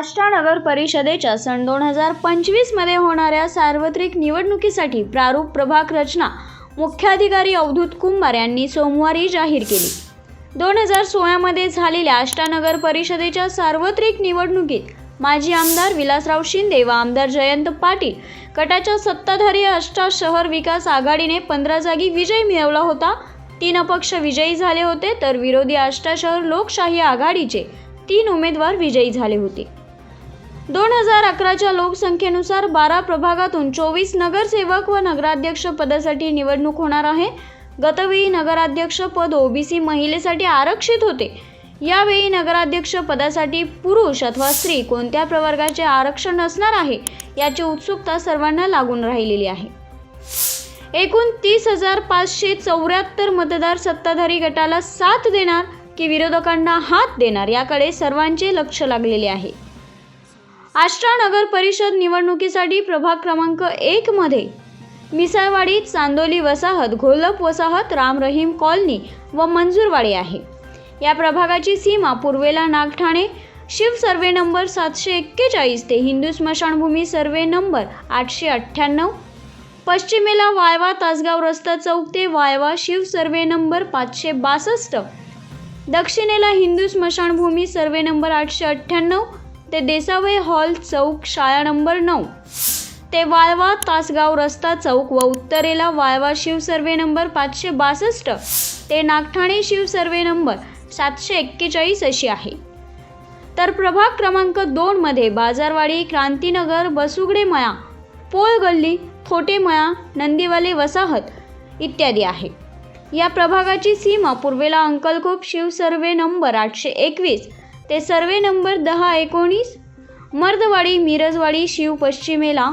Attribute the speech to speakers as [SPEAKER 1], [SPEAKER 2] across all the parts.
[SPEAKER 1] आष्टा नगर परिषदेच्या सन दोन हजार पंचवीसमध्ये होणाऱ्या सार्वत्रिक निवडणुकीसाठी प्रारूप प्रभाग रचना मुख्याधिकारी अवधूत कुंभार यांनी सोमवारी जाहीर केली. दोन हजार सोळामध्ये झालेल्या आष्टा नगर परिषदेच्या सार्वत्रिक निवडणुकीत माजी आमदार विलासराव शिंदे व आमदार जयंत पाटील गटाच्या सत्ताधारी आष्टा शहर विकास आघाडीने पंधरा जागी विजय मिळवला होता. तीन अपक्ष विजयी झाले होते तर विरोधी आष्टा शहर लोकशाही आघाडीचे तीन उमेदवार विजयी झाले होते. दोन हजार अकराच्या लोकसंख्येनुसार बारा प्रभागातून चोवीस नगरसेवक व नगराध्यक्ष पदासाठी निवडणूक होणार आहे. गतवेळी नगराध्यक्ष पद ओबीसी महिलेसाठी आरक्षित होते. यावेळी नगराध्यक्ष पदासाठी पुरुष अथवा स्त्री कोणत्या प्रवर्गाचे आरक्षण असणार आहे याची उत्सुकता सर्वांना लागून राहिलेली आहे. एकूण तीस हजार पाचशे चौऱ्याहत्तर मतदार सत्ताधारी गटाला साथ देणार की विरोधकांना हात देणार याकडे सर्वांचे लक्ष लागलेले आहे. आष्टा नगर परिषद निवडणुकीसाठी प्रभाग क्रमांक एक मध्ये मिसाळवाडी चांदोली वसाहत घोलप वसाहत राम रहीम कॉलनी व मंजूरवाडी आहे. या प्रभागाची सीमा पूर्वेला नागठाणे शिव सर्वे नंबर सातशे एक्केचाळीस ते हिंदू स्मशानभूमी सर्वे नंबर आठशे अठ्ठ्याण्णव पश्चिमेला वायवा तासगाव रस्ता चौक ते वायवा शिव सर्वे नंबर पाचशे बासष्ट दक्षिणेला हिंदू स्मशानभूमी सर्वे नंबर आठशे अठ्ठ्याण्णव ते देसावे हॉल चौक शाळा नंबर नऊ. ते वाळवा तासगाव रस्ता चौक व उत्तरेला वाळवा शिवसर्वे नंबर पाचशे बासष्ट. ते नागठाणे शिवसर्वे नंबर सातशे एक्केचाळीस अशी आहे. तर प्रभाग क्रमांक दोनमध्ये बाजारवाडी क्रांतीनगर बसुगडे मळा पोळ गल्ली थोटे नंदीवाले वसाहत इत्यादी आहे. या प्रभागाची सीमा पूर्वेला अंकलकोप शिवसर्वे नंबर आठशे एकवीस. ते सर्वे नंबर दहा एकोणीस मर्दवाडी मिरजवाडी शिव पश्चिमेला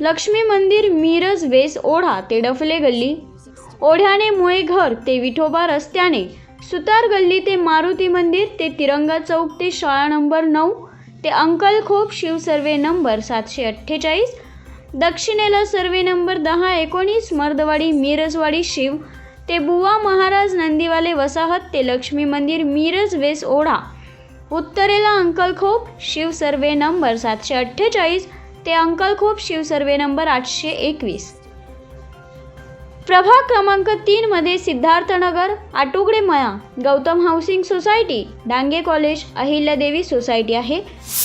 [SPEAKER 1] लक्ष्मी मंदिर मिरज वेस ओढा ते डफले गल्ली ओढ्याने मुळे घर ते विठोबा रस्त्याने सुतार गल्ली ते मारुती मंदिर ते तिरंगा चौक ते शाळा नंबर नऊ ते अंकलखोप शिव सर्वे नंबर सातशे अठ्ठेचाळीस दक्षिणेला सर्वे नंबर दहा एकोणीस मर्दवाडी मिरजवाडी शिव ते बुवा महाराज नंदीवाले वसाहत ते लक्ष्मी मंदिर मिरज वेस ओढा उत्तरेला अंकलखोप शिव सर्वे नंबर सातशे अठ्ठेचाळीस ते अंकलखोप शिव सर्वे नंबर आठशे एकवीस. प्रभाग क्रमांक तीनमध्ये सिद्धार्थनगर आटुगडे मळा Gautam housing society Dange college Ahilyadevi society आहे.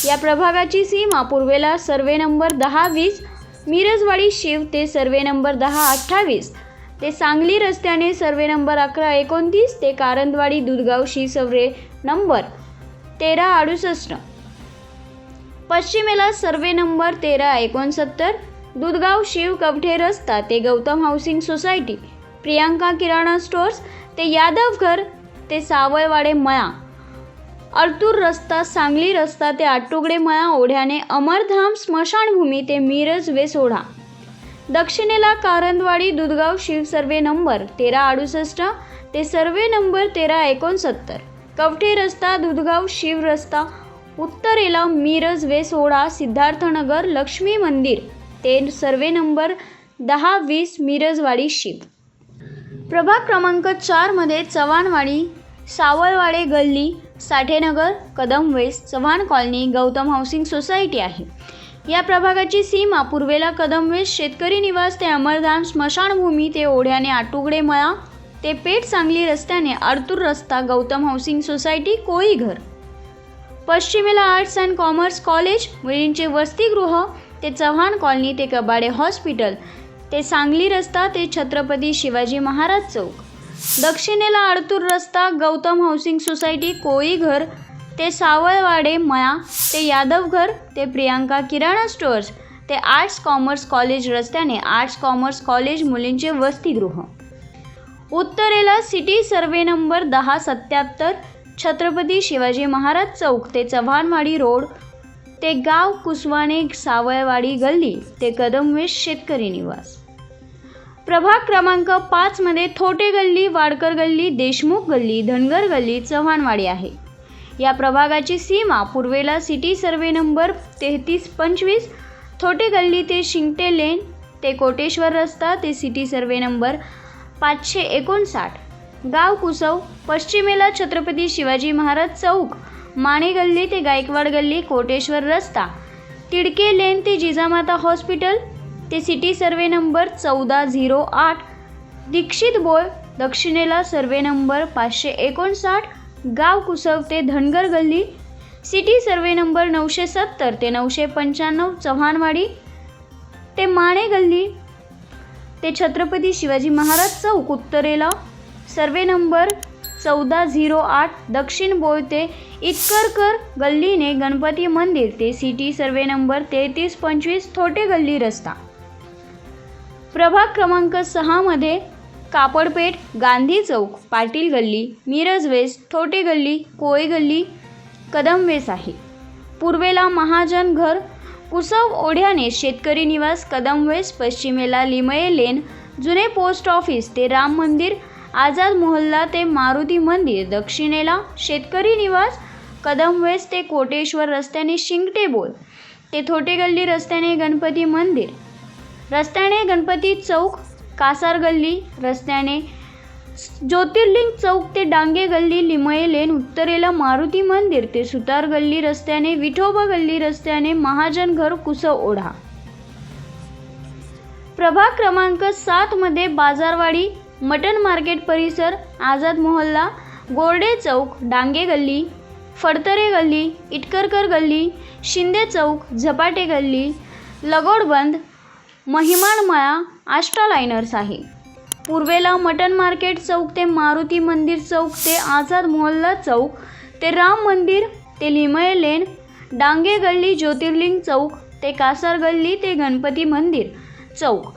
[SPEAKER 1] या प्रभागाची सीमा पूर्वेला सर्वे नंबर दहा वीस मिरजवाडी शिव ते सर्वे नंबर दहा अठ्ठावीस ते सांगली रस्त्याने सर्वे नंबर अकरा एकोणतीस ते कारंदवाडी दुधगाव शी सर्वे नंबर तेरा अडुसष्ट. पश्चिमेला सर्वे नंबर तेरा एकोणसत्तर दुधगाव शिव कवठे रस्ता ते गौतम हाऊसिंग सोसायटी प्रियांका किराणा स्टोअर्स ते यादवघर ते सावळवाडे मळा. अर्तूर रस्ता सांगली रस्ता ते आटुगडे मळा ओढ्याने अमरधाम स्मशानभूमी ते मिरज वेसोढा दक्षिणेला कारंदवाडी दुधगाव शिव सर्वे नंबर तेरा अडुसष्ट ते सर्वे नंबर तेरा एकोणसत्तर. कवठे रस्ता दुधगाव शिव रस्ता उत्तरेला मिरज वेसोडा सिद्धार्थनगर लक्ष्मी मंदिर. ते सर्वे नंबर दहा वीस मिरजवाडी शिव. प्रभाग क्रमांक चारमध्ये चव्हाणवाडी सावळवाडे गल्ली Sathenagar Kadam waste Chavan colony Gautam housing society आहे. या प्रभागाची सीमा पूर्वेला कदम वेस्ट शेतकरी निवास ते अमरधाम स्मशानभूमी ते ओढ्याने आटुगडे मळा ते पेठ सांगली रस्त्याने आर्तूर रस्ता गौतम हाऊसिंग सोसायटी कोळीघर पश्चिमेला आर्ट्स अँड कॉमर्स कॉलेज मुलींचे वसतिगृह ते चव्हाण कॉलनी ते कबाडे हॉस्पिटल ते सांगली रस्ता ते छत्रपती शिवाजी महाराज चौक. दक्षिणेला आडतूर रस्ता गौतम हाऊसिंग सोसायटी कोळीघर ते सावळवाडे मया ते यादवघर ते प्रियांका किराणा स्टोअर्स ते आर्ट्स कॉमर्स कॉलेज रस्त्याने आर्ट्स कॉमर्स कॉलेज मुलींचे वसतिगृह. उत्तरेला सिटी सर्वे नंबर दहा सत्याहत्तर छत्रपती शिवाजी महाराज चौक ते चव्हाणवाडी रोड ते गाव कुसवाणे सावळवाडी गल्ली ते कदमवेश शेतकरी निवास. प्रभाग क्रमांक पाचमध्ये थोटे गल्ली वाडकर गल्ली देशमुख गल्ली धनगर गल्ली चव्हाणवाडी आहे. या प्रभागाची सीमा पूर्वेला सिटी सर्वे नंबर तेहतीस पंचवीस थोटे गल्ली ते शिंगटे लेन ते कोटेश्वर रस्ता ते सिटी सर्वे नंबर पाचशे एकोणसाठ. गाव कुसव पश्चिमेला छत्रपती शिवाजी महाराज चौक माणे गल्ली ते गायकवाड गल्ली कोटेश्वर रस्ता. तिडके लेन ते जिजामाता हॉस्पिटल ते सिटी सर्वे नंबर चौदा झिरो आठ. दीक्षित बोळ दक्षिणेला सर्वे नंबर पाचशे एकोणसाठ. गाव कुसव ते धनगर गल्ली सिटी सर्वे नंबर नऊशे सत्तर ते नऊशे पंच्याण्णव चव्हाणवाडी. ते माणे गल्ली ते छत्रपती शिवाजी महाराज चौक उत्तरेला. सर्वे नंबर चौदा झिरो आठ दक्षिण बोयते इतकरकर गल्लीने गणपती मंदिर ते सिटी सर्वे नंबर तेहतीस पंचवीस थोटे गल्ली रस्ता. प्रभाग क्रमांक सहामध्ये कापडपेठ गांधी चौक पाटील गल्ली मिरज वेस्ट थोटे गल्ली कोळी गल्ली कदम वेस आहे. पूर्वेला महाजन घर कुसव ओढ्याने शेतकरी निवास कदम वेस पश्चिमेला लिमये लेन जुने पोस्ट ऑफिस ते राम मंदिर आझाद मोहल्ला ते मारुती मंदिर दक्षिणेला शेतकरी निवास कदम वेस ते कोटेश्वर रस्त्याने शिंगटे बोल ते थोटे गल्ली रस्त्याने गणपती मंदिर रस्त्याने गणपती चौक कासार गल्ली रस्त्याने ज्योतिर्लिंग चौक ते डांगे गल्ली लिमये लेन उत्तरेला मारुती मंदिर ते सुतार गल्ली रस्त्याने विठोबा गल्ली रस्त्याने महाजन घर कुसव ओढा? प्रभाग क्रमांक सातमध्ये बाजारवाडी मटन मार्केट परिसर आझाद मोहल्ला गोर्डे चौक डांगे गल्ली फडतरे गल्ली इटकरकर गल्ली शिंदे चौक झपाटे गल्ली लगोडबंद महिमाणमळा आष्टा लायनर्स आहे. पूर्वेला मटन मार्केट चौक ते मारुती मंदिर चौक ते आझाद मोहल्ला चौक ते राम मंदिर ते लिमये लेन डांगे गल्ली ज्योतिर्लिंग चौक ते कासार गल्ली ते गणपती मंदिर चौक.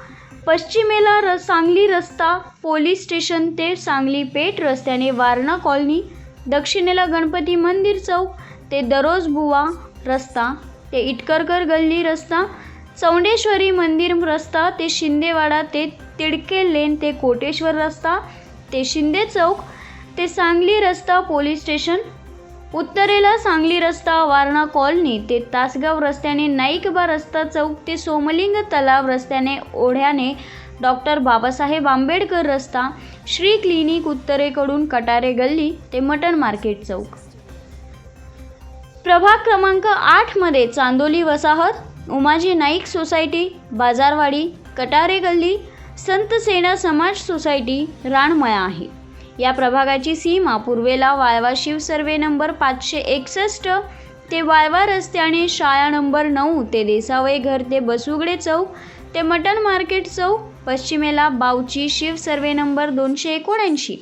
[SPEAKER 1] पश्चिमेला र सांगली रस्ता पोलीस स्टेशन ते सांगली पेठ रस्त्याने वारणा कॉलनी दक्षिणेला गणपती मंदिर चौक ते दरोज बुवा रस्ता ते इटकरकर गल्ली रस्ता चौंडेश्वरी मंदिर रस्ता ते शिंदेवाडा ते तिडके लेन ते कोटेश्वर रस्ता ते शिंदे चौक ते सांगली रस्ता पोलीस स्टेशन उत्तरेला सांगली रस्ता वारणा कॉलनी ते तासगाव रस्त्याने नाईकबा रस्ता चौक ते सोमलिंग तलाव रस्त्याने ओढ्याने डॉक्टर बाबासाहेब आंबेडकर रस्ता श्री क्लिनिक उत्तरेकडून कटारे गल्ली ते मटन मार्केट चौक. प्रभाग क्रमांक आठमध्ये चांदोली वसाहत उमाजी नाईक सोसायटी बाजारवाडी कटारे गल्ली संत सेना समाज सोसायटी रानमळा आहे. या प्रभागाची सीमा पूर्वेला वाळवा शिव सर्वे नंबर पाचशे एकसष्ट ते वाळवा रस्त्याने शाळा नंबर नऊ ते देसावे घर ते बसुगडे चौक ते मटन मार्केट चौक पश्चिमेला बावची शिव सर्वे नंबर दोनशे एकोणऐंशी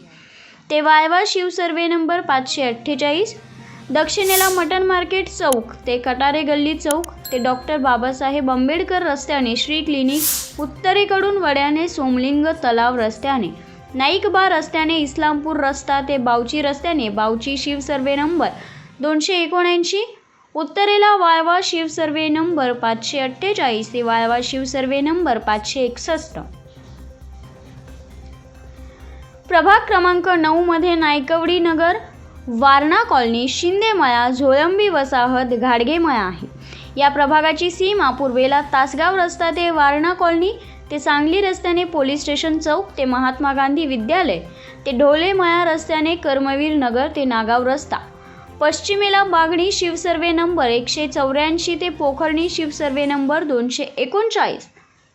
[SPEAKER 1] ते वाळवा शिव सर्वे नंबर पाचशे अठ्ठेचाळीस दक्षिणेला मटण मार्केट चौक ते कटारे गल्ली चौक ते डॉक्टर बाबासाहेब आंबेडकर रस्त्याने श्री क्लिनिक उत्तरेकडून वड्याने सोमलिंग तलाव रस्त्याने. नाईकबा रस्त्याने इस्लामपूर रस्ता ते बावची रस्त्याने बावची शिव सर्वे नंबर दोनशे एकोणऐंशी. उत्तरेला वाळवा शिव सर्वे नंबर पाचशे अठ्ठेचाळीस ते वाळवा शिव सर्वे नंबर पाचशे एकसष्ट. प्रभाग क्रमांक नऊमध्ये नायकवडी नगर वारणा कॉलनी शिंदेमळा झोळंबी वसाहत घाडगेमळा आहे. या प्रभागाची सीमा पूर्वेला तासगाव रस्ता ते वारणा कॉलनी ते सांगली रस्त्याने पोलीस स्टेशन चौक ते महात्मा गांधी विद्यालय ते ढोलेमळा रस्त्याने कर्मवीर नगर ते नागाव रस्ता. पश्चिमेला बागणी शिवसर्वे नंबर एकशे चौऱ्याऐंशी ते पोखरणी शिवसर्वे नंबर दोनशे एकोणचाळीस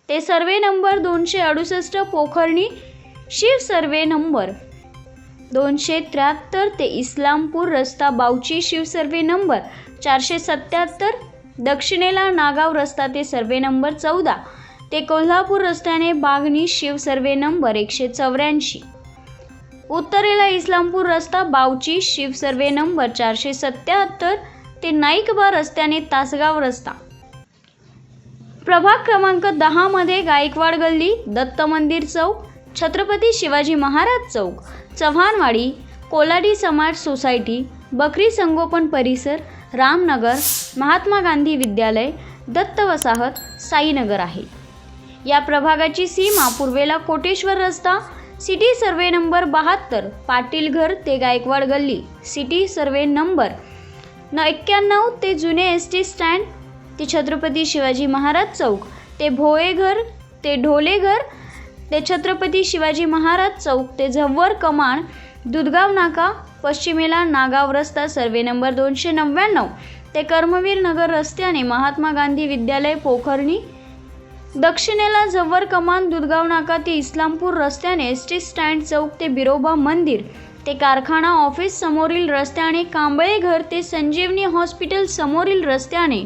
[SPEAKER 1] ते सर्वे नंबर दोनशे अडुसष्ट पोखरणी शिवसर्वे नंबर दोनशे त्र्याहत्तर ते इस्लामपूर रस्ता बावची शिव सर्वे नंबर चारशे सत्याहत्तर दक्षिणेला नागाव रस्ता ते सर्वे नंबर चौदा ते कोल्हापूर रस्त्याने बागणी शिव सर्वे नंबर एकशे चौऱ्याऐंशी. उत्तरेला इस्लामपूर रस्ता बावची शिव सर्वे नंबर चारशे सत्याहत्तर ते नाईकबा रस्त्याने तासगाव रस्ता. प्रभाग क्रमांक दहामध्ये गायकवाड गल्ली दत्त मंदिर चौक छत्रपती शिवाजी महाराज चौक चव्हाणवाडी कोलाडी समाज सोसायटी बकरी संगोपन परिसर रामनगर महात्मा गांधी विद्यालय दत्त वसाहत साईनगर आहे. या प्रभागाची सीमा पूर्वेला कोटेश्वर रस्ता सिटी सर्वे नंबर बहात्तर पाटील घर ते गायकवाड गल्ली सिटी सर्वे नंबर न एक्क्याण्णव ते जुने एस टी स्टँड ते छत्रपती शिवाजी महाराज चौक ते भोळेघर ते ढोलेघर ते छत्रपती शिवाजी महाराज चौक ते झव्वर कमान दुधगाव नाका पश्चिमेला नागाव रस्ता सर्वे नंबर दोनशे नव्याण्णव ते कर्मवीर नगर रस्त्याने महात्मा गांधी विद्यालय पोखरणी. दक्षिणेला झव्वर कमान दुधगाव नाका ते इस्लामपूर रस्त्याने एस टी स्टँड चौक ते बिरोबा मंदिर. ते कारखाना ऑफिस समोरील रस्त्याने कांबळे घर ते संजीवनी हॉस्पिटल समोरील रस्त्याने.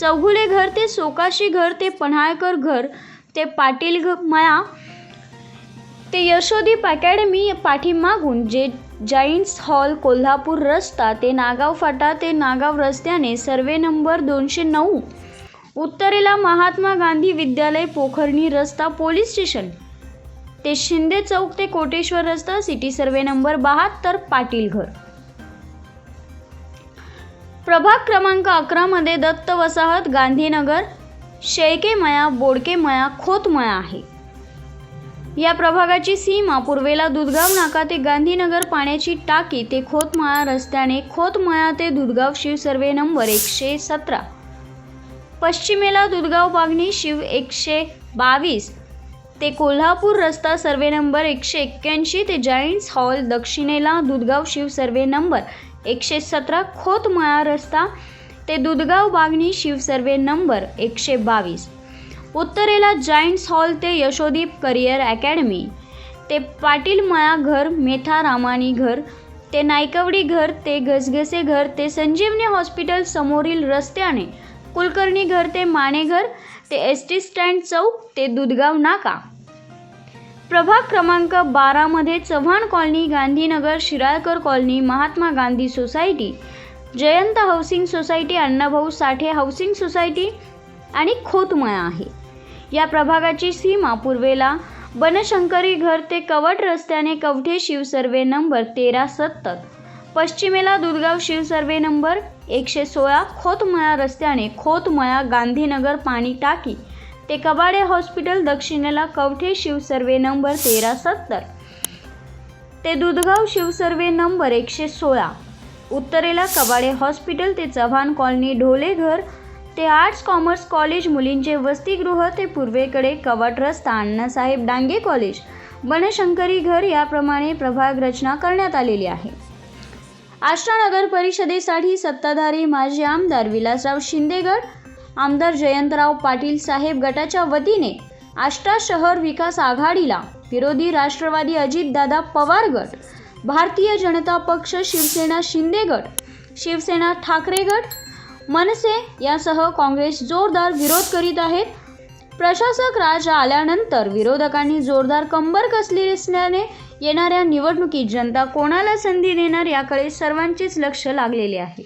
[SPEAKER 1] चौघुले घर ते सोकाशी घर ते पन्हाळकर घर ते पाटील घ ते यशोदीप अकॅडमी पाठीमागून जे जाईंट्स हॉल कोल्हापूर रस्ता ते नागाव फाटा ते नागाव रस्त्याने सर्वे नंबर दोनशे नऊ उत्तरेला महात्मा गांधी विद्यालय पोखर्णी रस्ता पोलीस स्टेशन ते शिंदे चौक ते कोटेश्वर रस्ता सिटी सर्वे नंबर बहात्तर पाटील घर. प्रभाग क्रमांक अकरामध्ये दत्त वसाहत गांधीनगर शेळके मया बोडके मया खोत आहे. या प्रभागाची सीमा पूर्वेला दुधगाव नाका ते गांधीनगर पाण्याची टाकी ते खोतमाळा रस्त्याने खोतमाळा ते दुधगाव शिव सर्वे नंबर एकशे सतरा. पश्चिमेला दुधगाव बागणी शिव एकशे बावीस. ते कोल्हापूर रस्ता सर्वे नंबर एकशे एक्क्याऐंशी ते जायंट्स हॉल दक्षिणेला दुधगाव शिव सर्वे नंबर एकशे सतरा खोतमाळा रस्ता ते दुधगाव बागणी शिव सर्वे नंबर एकशे बावीस. उत्तरेला जायंट्स हॉल ते यशोदीप करिअर अकॅडमी. ते पाटील मळा घर मेथा रामानी घर ते नायकवडी घर ते घसघसे घर ते संजीवनी हॉस्पिटल समोरील रस्त्याने कुलकर्णी घर ते माने घर ते एस टी स्टँड चौक ते दुधगाव नाका. प्रभाग क्रमांक बारामध्ये Chavan colony Gandhinagar Shiralkar colony Mahatma Gandhi society Jayant housing society Annabhau Sathe housing society आणि खोतमळा आहे. या प्रभागाची सीमा पूर्वेला. बनशंकरी घर ते कवट रस्त्याने कवठे शिवसर्वे नंबर तेरा सत्तर. पश्चिमेला दुधगाव शिवसर्वे नंबर एकशे सोळा खोतमळा रस्त्याने खोतमळा गांधीनगर पाणी टाकी. ते कबाडे हॉस्पिटल दक्षिणेला कवठे शिवसर्वे नंबर तेरा सत्तर. ते दुधगाव शिवसर्वे नंबर एकशे सोळा. उत्तरेला कबाडे हॉस्पिटल ते चव्हाण कॉलनी ढोले घर ते आर्ट्स कॉमर्स कॉलेज मुलींचे वसतिगृह ते पूर्वेकडे कवाट रस्ता अण्णासाहेब डांगे कॉलेज बनशंकरी घर याप्रमाणे प्रभाग रचना करण्यात आलेली आहे. आष्टा नगर परिषदेसाठी सत्ताधारी माजी आमदार विलासराव शिंदेगड आमदार जयंतराव पाटील साहेब गटाच्या वतीने आष्टा शहर विकास आघाडीला विरोधी राष्ट्रवादी अजितदादा पवार गट भारतीय जनता पक्ष शिवसेना शिंदे गट शिवसेना ठाकरे गट मनसे यासह काँग्रेस जोरदार विरोध करीत आहेत. प्रशासक राज आल्यानंतर विरोधकांनी जोरदार कंबर कसली असल्याने येणाऱ्या निवडणुकीत जनता कोणाला संधी देणार याकडे सर्वांचेच लक्ष लागलेले आहे.